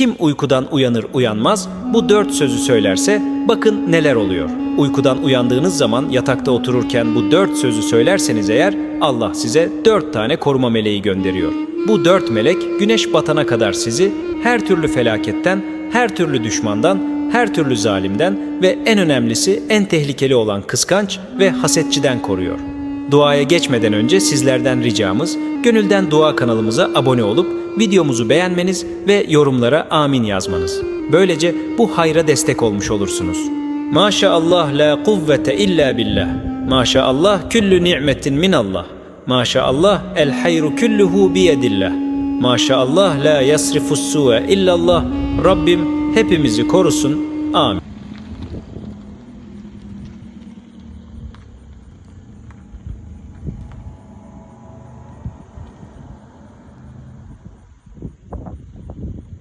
Kim uykudan uyanır uyanmaz bu dört sözü söylerse bakın neler oluyor. Uykudan uyandığınız zaman yatakta otururken bu dört sözü söylerseniz eğer Allah size dört tane koruma meleği gönderiyor. Bu dört melek güneş batana kadar sizi her türlü felaketten, her türlü düşmandan, her türlü zalimden ve en önemlisi en tehlikeli olan kıskanç ve hasetçiden koruyor. Duaya geçmeden önce sizlerden ricamız gönülden dua kanalımıza abone olup videomuzu beğenmeniz ve yorumlara amin yazmanız. Böylece bu hayra destek olmuş olursunuz. Maşallah la kuvvete illa billah. Maşallah küllü ni'metin minallah. Maşallah el hayru kulluhu biyedillah. Maşallah la yasrifus su'e illallah. Rabbim hepimizi korusun. Amin.